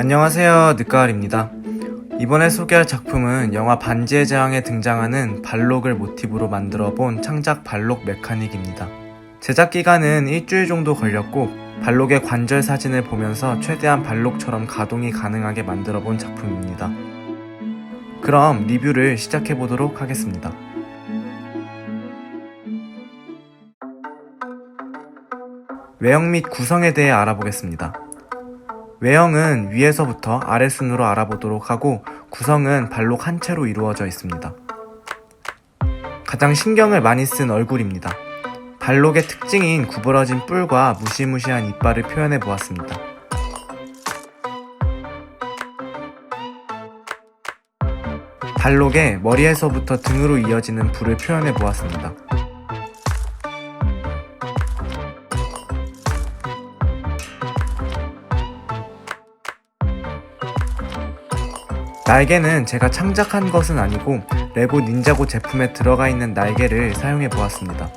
안녕하세요 늦가을입니다. 이번에 소개할 작품은 영화 반지의 제왕에 등장하는 발록을 모티브로 만들어 본 창작 발록 메카닉입니다. 제작 기간은 일주일 정도 걸렸고 발록의 관절 사진을 보면서 최대한 발록처럼 가동이 가능하게 만들어 본 작품입니다. 그럼 리뷰를 시작해 보도록 하겠습니다. 외형 및 구성에 대해 알아보겠습니다. 외형은 위에서부터 아래 순으로 알아보도록 하고 구성은 발록 한 채로 이루어져 있습니다. 가장 신경을 많이 쓴 얼굴입니다. 발록의 특징인 구부러진 뿔과 무시무시한 이빨을 표현해 보았습니다. 발록에 머리에서부터 등으로 이어지는 불을 표현해 보았습니다. 날개는 제가 창작한 것은 아니고 레고 닌자고 제품에 들어가 있는 날개를 사용해 보았습니다.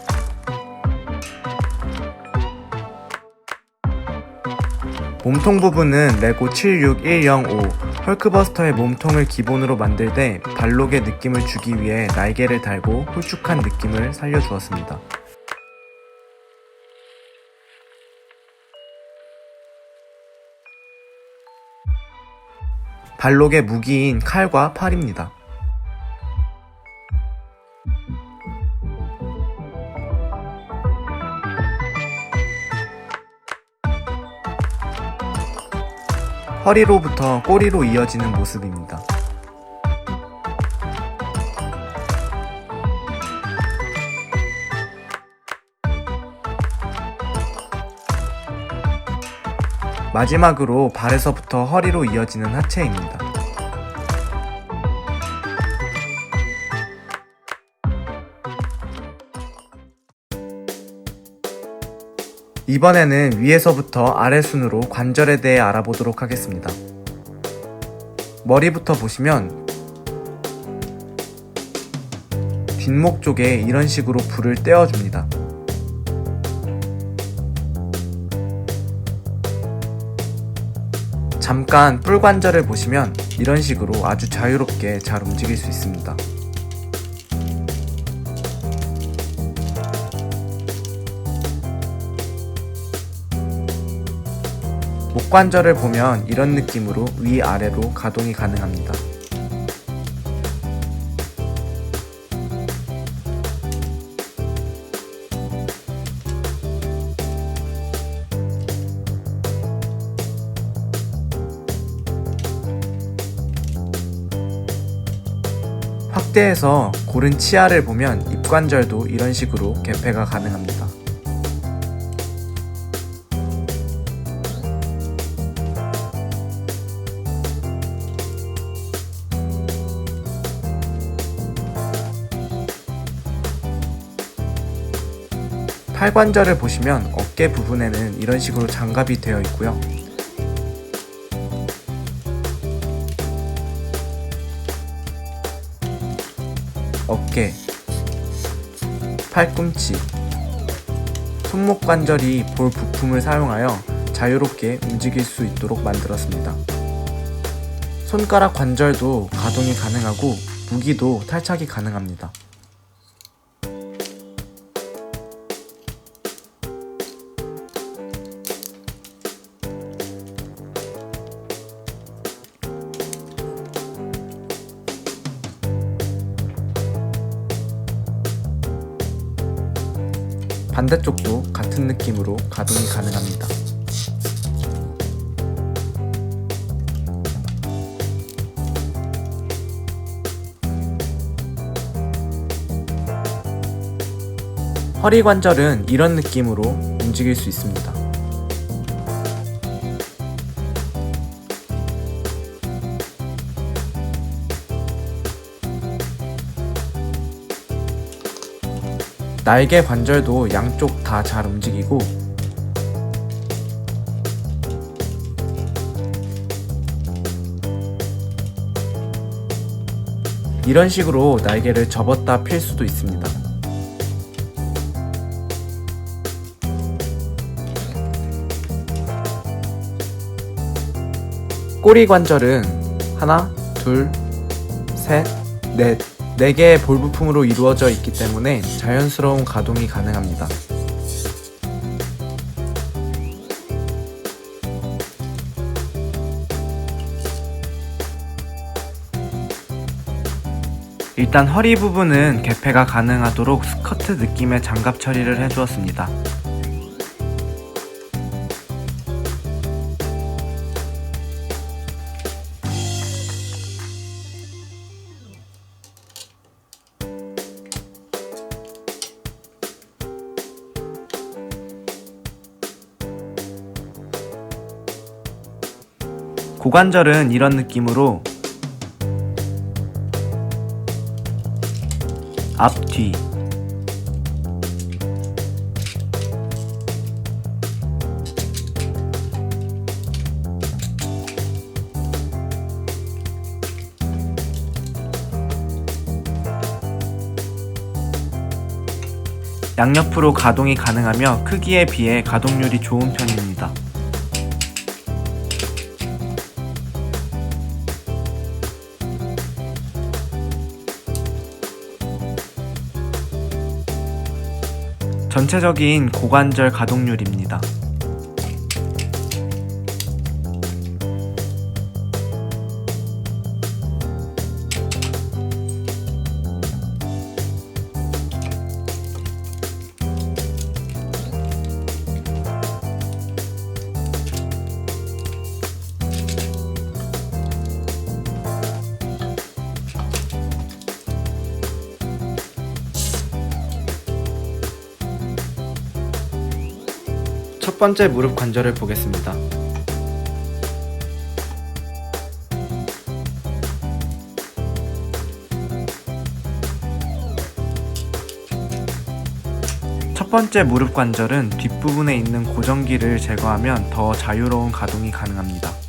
몸통 부분은 레고 76105 헐크버스터의 몸통을 기본으로 만들 때 발록의 느낌을 주기 위해 날개를 달고 홀쭉한 느낌을 살려주었습니다. 발록의 무기인 칼과 팔입니다. 허리로부터 꼬리로 이어지는 모습입니다. 마지막으로 발에서부터 허리로 이어지는 하체입니다. 이번에는 위에서부터 아래 순으로 관절에 대해 알아보도록 하겠습니다. 머리부터 보시면 뒷목 쪽에 이런 식으로 불을 떼어줍니다. 잠깐 뿔 관절을 보시면 이런 식으로 아주 자유롭게 잘 움직일 수 있습니다. 목 관절을 보면 이런 느낌으로 위아래로 가동이 가능합니다. 확대해서 고른 치아를 보면 입관절도 이런 식으로 개폐가 가능합니다. 팔관절을 보시면 어깨 부분에는 이런 식으로 장갑이 되어 있고요. 어깨, 팔꿈치, 손목 관절이 볼 부품을 사용하여 자유롭게 움직일 수 있도록 만들었습니다. 손가락 관절도 가동이 가능하고 무기도 탈착이 가능합니다. 반대쪽도 같은 느낌으로 가동이 가능합니다. 허리 관절은 이런 느낌으로 움직일 수 있습니다. 날개 관절도 양쪽 다 잘 움직이고 이런 식으로 날개를 접었다 필 수도 있습니다. 꼬리 관절은 하나, 둘, 셋, 넷, 네 개의 볼 부품으로 이루어져 있기 때문에 자연스러운 가동이 가능합니다. 일단 허리 부분은 개폐가 가능하도록 스커트 느낌의 장갑 처리를 해주었습니다. 고관절은 이런 느낌으로 앞뒤 양옆으로 가동이 가능하며 크기에 비해 가동률이 좋은 편입니다. 전체적인 고관절 가동률입니다. 번째 무릎 관절을 보겠습니다. 첫 번째 무릎 관절은 뒷부분에 있는 고정기를 제거하면 더 자유로운 가동이 가능합니다.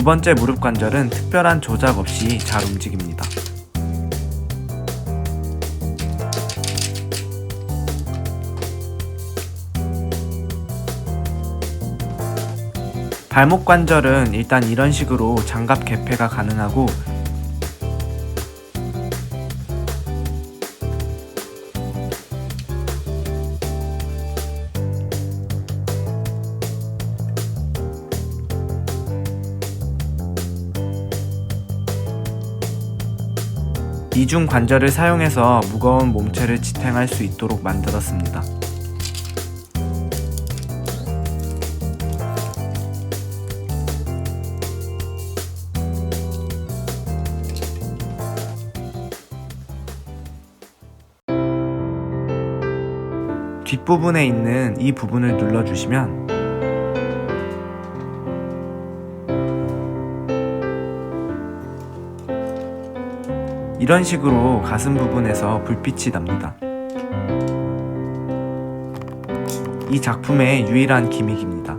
두 번째 무릎 관절은 특별한 조작 없이 잘 움직입니다. 발목 관절은 일단 이런 식으로 장갑 개폐가 가능하고 이중 관절을 사용해서 무거운 몸체를 지탱할 수 있도록 만들었습니다. 뒷부분에 있는 이 부분을 눌러주시면 이런 식으로 가슴 부분에서 불빛이 납니다. 이 작품의 유일한 기믹입니다.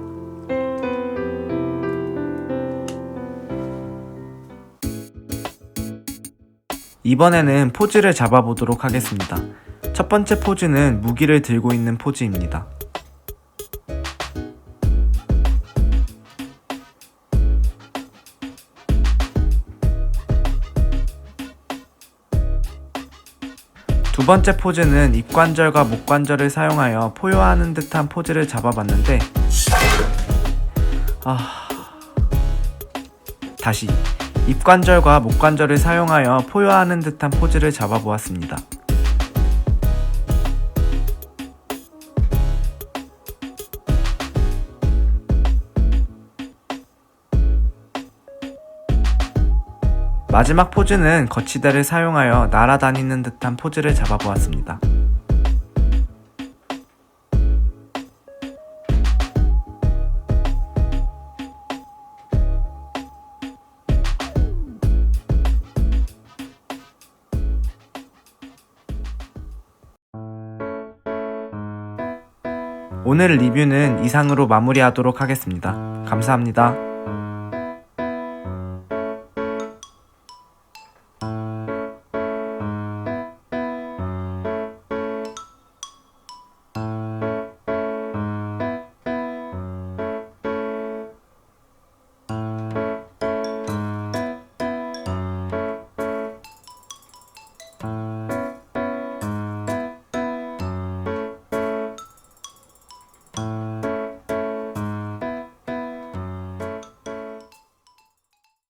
이번에는 포즈를 잡아보도록 하겠습니다. 첫 번째 포즈는 무기를 들고 있는 포즈입니다. 두 번째 포즈는 입관절과 목관절을 사용하여 포효하는 듯한 포즈를 잡아봤는데 아 다시 입관절과 목관절을 사용하여 포효하는 듯한 포즈를 잡아보았습니다. 마지막 포즈는 거치대를 사용하여 날아다니는 듯한 포즈를 잡아보았습니다. 오늘 리뷰는 이상으로 마무리하도록 하겠습니다. 감사합니다.